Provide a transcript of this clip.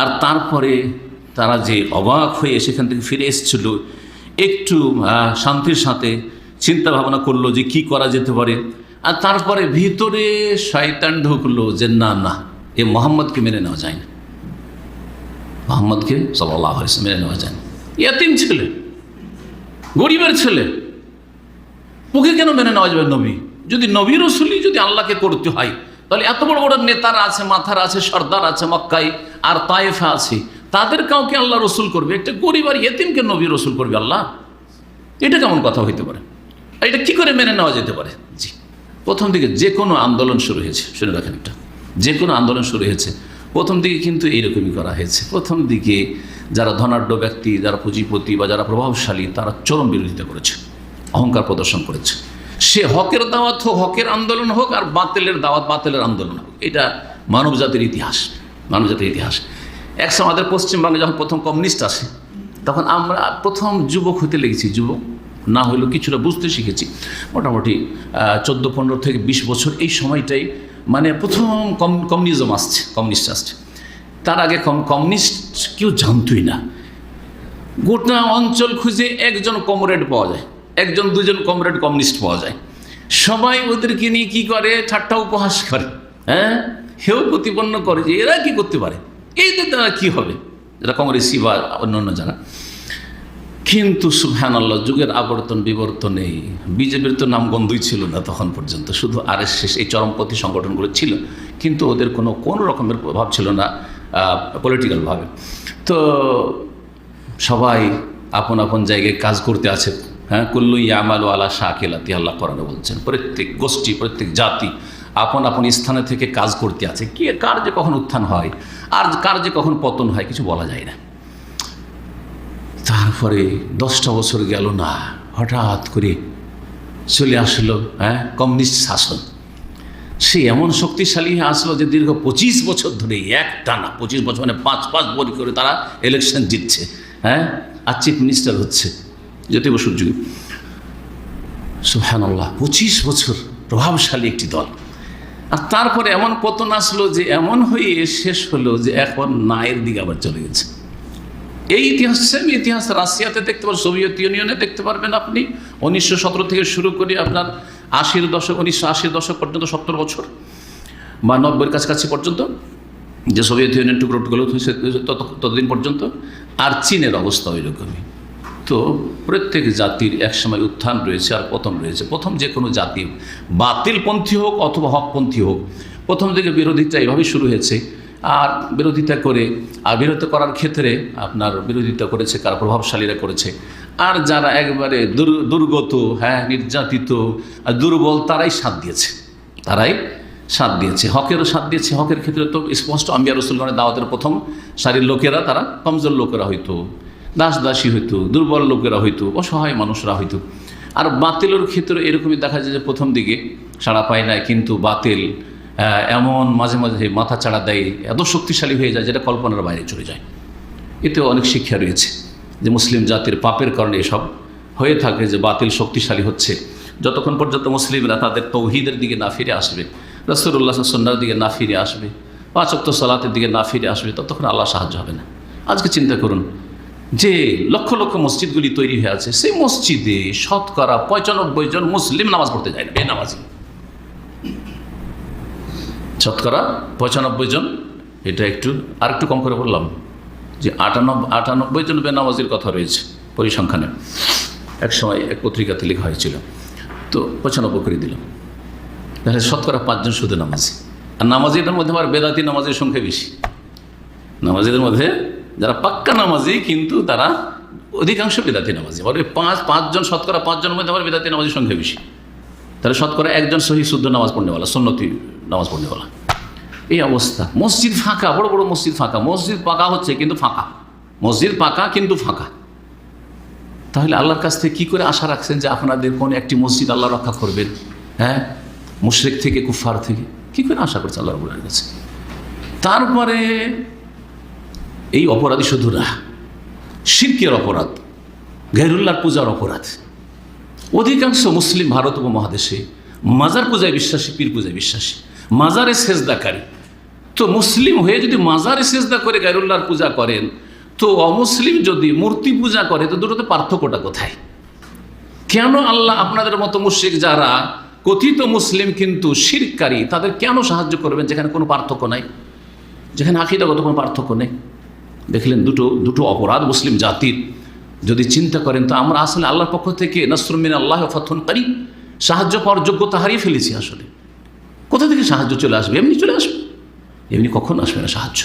আর তারপরে তারা যে অবাক হয়ে সেখান থেকে ফিরে এসেছিল, একটু শান্তির সাথে চিন্তা ভাবনা করল যে কি করা যেতে পারে। আর তারপরে ভিতরে শয়তান ঢুকলো যে না না, এ মোহাম্মদকে মেনে নেওয়া যায় না। মোহাম্মদকে সাল্লাহ মেনে নেওয়া যায় না। ইয়াতিম ছেলে, গরিবের ছেলে, ওকে কেন মেনে নেওয়া যাবে নবী? যদি নবী রসুলই যদি আল্লাহকে করতে হয়, তাহলে এত বড় বড় নেতারা আছে, মাথার আছে, সর্দার আছে মক্কাই আর তায়েফা আছে। তাদের কাউকে আল্লাহ রসুল করবে, একটা গরিব আর ইয়েতিমকে নবী রসুল করবে আল্লাহ। এটা কেমন কথা হইতে পারে? এটা কি করে মেনে নেওয়া যেতে পারে? জি। প্রথম দিকে যে কোনো আন্দোলন শুরু হয়েছে, শুনে রাখেন একটা। যে কোনো আন্দোলন শুরু হয়েছে, প্রথম দিকে কিন্তু এইরকমই করা হয়েছে। প্রথম দিকে যারা ধনাঢ্য ব্যক্তি, যারা পুঁজিপতি বা যারা প্রভাবশালী, তারা চরম বিরোধিতা করেছে, অহংকার প্রদর্শন করেছে। সে হকের দাওয়াত হোক, হকের আন্দোলন হোক, আর বাতিলের দাওয়াত বাতিলের আন্দোলন হোক, এটা মানব জাতির ইতিহাস। মানব জাতির ইতিহাস একসময় আমাদের পশ্চিমবঙ্গে যখন প্রথম কমিউনিস্ট আসে, তখন আমরা প্রথম যুবক হতে লেগেছি, যুবক। না হলেও কিছুটা বুঝতে শিখেছি। মোটামুটি চোদ্দ, পনেরো থেকে বিশ বছর এই সময়টাই মানে প্রথম কম, কমিউনিজম আসছে, কমিউনিস্ট আসছে। তার আগে কম, কমিউনিস্ট কেউ জানতই না। গোটা অঞ্চল খুঁজে একজন কমরেড পাওয়া যায়, একজন, দুজন কমরেড কমিউনিস্ট পাওয়া যায়। সবাই ওদেরকে নিয়ে কী করে? ঠাট্টা উপহাস করে হ্যাঁ? হেউ প্রতিপন্ন করে যে এরা কি করতে পারে? এইদের দ্বারা কি হবে? যারা কংগ্রেসি বা অন্যান্য যারা। কিন্তু সুফহান আল্লাহ যুগের আবর্তন, বিবর্তনে বিজেপির তো নাম গন্ধই ছিল না তখন পর্যন্ত। শুধু আর এস এই চরমপন্থী সংগঠনগুলো ছিল। কিন্তু ওদের কোনো কোনো রকমের প্রভাব ছিল না পলিটিক্যালভাবে তো সবাই আপন আপন জায়গায় কাজ করতে আছে। হ্যাঁ কুল্লু ইয়ামাল আলা শাকিলাতি, আল্লাহ করানো বলছেন, প্রত্যেক গোষ্ঠী, প্রত্যেক জাতি আপন আপন স্থানে থেকে কাজ করতে আছে। কে, কার যে কখন উত্থান হয়, আর কার যে কখন পতন হয়, কিছু বলা যায় না। তারপরে দশটা বছর গেল না, হঠাৎ করে চলে আসলো হ্যাঁ কমিউনিস্ট শাসন। সে এমন শক্তিশালী হয়ে আসলো যে দীর্ঘ পঁচিশ বছর ধরে এক টানা, পঁচিশ বছর মানে পাঁচ পাঁচ বছর করে তারা ইলেকশন জিতছে হ্যাঁ আর চিফ মিনিস্টার হচ্ছে জ্যোতি বসুর যুগে। সুহান পঁচিশ বছর প্রভাবশালী একটি দল। আর তারপরে এমন পতন আসলো যে এমন হয়ে শেষ হলো যে এখন নায়ের দিকে আবার চলে গেছে। এই ইতিহাস সেম ইতিহাস, রাশিয়াতে দেখতে পারেন সোভিয়েত ইউনিয়নে দেখতে পারবেন আপনি। উনিশশো সতেরো থেকে শুরু করে আপনার আশির দশক, উনিশশো আশির দশক পর্যন্ত, সত্তর বছর বা নব্বইয়ের কাছাকাছি পর্যন্ত যে সোভিয়েত ইউনিয়ন টুকরো টুকরো ততদিন পর্যন্ত। আর চীনের অবস্থা ওই রকমই তো প্রত্যেক জাতির একসময় উত্থান রয়েছে আর পতন রয়েছে। প্রথম যে কোনো জাতি বাতিলপন্থী হোক অথবা হকপন্থী হোক, প্রথম থেকে বিরোধিতা এভাবেই শুরু হয়েছে। আর বিরোধিতা করে, আর বিরোধিতা করার ক্ষেত্রে আপনার বিরোধিতা করেছে, কারা প্রভাবশালীরা করেছে। আর যারা একবারে দুর, দুর্গত হ্যাঁ নির্যাতিত, আর দুর্বল, তারাই সাথ দিয়েছে। তারাই সাথ দিয়েছে। হকেরও সাথ দিয়েছে। হকের ক্ষেত্রে তো স্পষ্ট আমি আম্বিয়া রসুলগণের দাওয়াতের প্রথম সারির লোকেরা, তারা কমজোর লোকেরা হইতো দাস দাসী হইতো, দুর্বল লোকেরা হইতো, অসহায় মানুষরা হইতো। আর বাতিলের ক্ষেত্রে এরকমই দেখা যায় যে প্রথম দিকে সাড়া পায় না কিন্তু বাতিল এমন মাঝে মাঝে মাথা চাড়া দেয়, এত শক্তিশালী হয়ে যায় যেটা কল্পনার বাইরে চলে যায়। এতেও অনেক শিক্ষা রয়েছে যে মুসলিম জাতির পাপের কারণে এসব হয়ে থাকে যে বাতিল শক্তিশালী হচ্ছে। যতক্ষণ পর্যন্ত মুসলিমরা তাদের তৌহিদের দিকে না ফিরে আসবে রসুল্লাহ সন্ন্যার দিকে না ফিরে আসবে পাঁচক্ত সালাতের দিকে না ফিরে আসবে, ততক্ষণ আল্লাহ সাহায্য হবে না। আজকে চিন্তা করুন যে লক্ষ লক্ষ মসজিদগুলি তৈরি হয়ে আছে, সেই মসজিদে শতকরা পঁচানব্বই জন মুসলিম নামাজ পড়তে যায় না, বেনামাজি। শতকরা পঁচানব্বই জন, এটা একটু আর একটু কম করে বললাম, যে আটানব্বই আটানব্বই জন বেনামাজির কথা রয়েছে পরিসংখ্যানে। এক সময় এক পত্রিকাতে লেখা হয়েছিল, তো পঁচানব্বই করে দিলাম। তাহলে শতকরা পাঁচজন শুধু নামাজি। আর নামাজিদের মধ্যে আবার বেদাতি নামাজের সংখ্যা বেশি। নামাজিদের মধ্যে যারা পাক্কা নামাজি, কিন্তু তারা অধিকাংশ বেদাতি নামাজি। ওই পাঁচ, পাঁচজন শতকরা পাঁচজনের মধ্যে আবার বেদাতি নামাজের সংখ্যা বেশি। তাহলে শতকরা একজন সহি শুদ্ধ নামাজ পড়নেওয়ালা, সন্নতি নামাজ পড়নেওয়ালা। এই অবস্থা। মসজিদ ফাঁকা, বড় বড় মসজিদ ফাঁকা। মসজিদ পাকা হচ্ছে কিন্তু ফাঁকা। মসজিদ পাকা কিন্তু ফাঁকা। তাহলে আল্লাহর কাছ থেকে কী করে আশা রাখছেন যে আপনাদের কোন একটি মসজিদ আল্লাহ রক্ষা করবেন? হ্যাঁ? মুশরেক থেকে কুফার থেকে। কী করে আশা করছে আল্লাহ রবুল্লার কাছে? তারপরে এই অপরাধী শুধু না শিরকের অপরাধ গেরুল্লার পূজার অপরাধ। অধিকাংশ মুসলিম ভারত উপমহাদেশে মাজার পূজায় বিশ্বাসী, পীর পূজায় বিশ্বাসী, মাজারে সেজদাকারী। তো মুসলিম হয়ে যদি মাজারে সেজদা করে গাইরুল্লাহর পূজা করেন, তো অমুসলিম যদি মূর্তি পূজা করে, তো দুটোতে পার্থক্যটা কোথায়? কেন আল্লাহ আপনাদের মতো মুশ্রিক যারা, কথিত মুসলিম কিন্তু শিরকারী, তাদের কেন সাহায্য করবেন যেখানে কোনো পার্থক্য নাই? যেখানে আকিদাগত কোনো পার্থক্য নেই? দেখলেন দুটো দুটো অপরাধ মুসলিম জাতির। যদি চিন্তা করেন, তো আমরা আসলে আল্লাহর পক্ষ থেকে নসরুমিন আল্লাহ ফথন করি সাহায্য পাওয়ার যোগ্যতা হারিয়ে ফেলেছি আসলে। কোথা থেকে সাহায্য চলে আসবে? এমনি চলে আসবে। এমনি কখন আসবে না সাহায্য।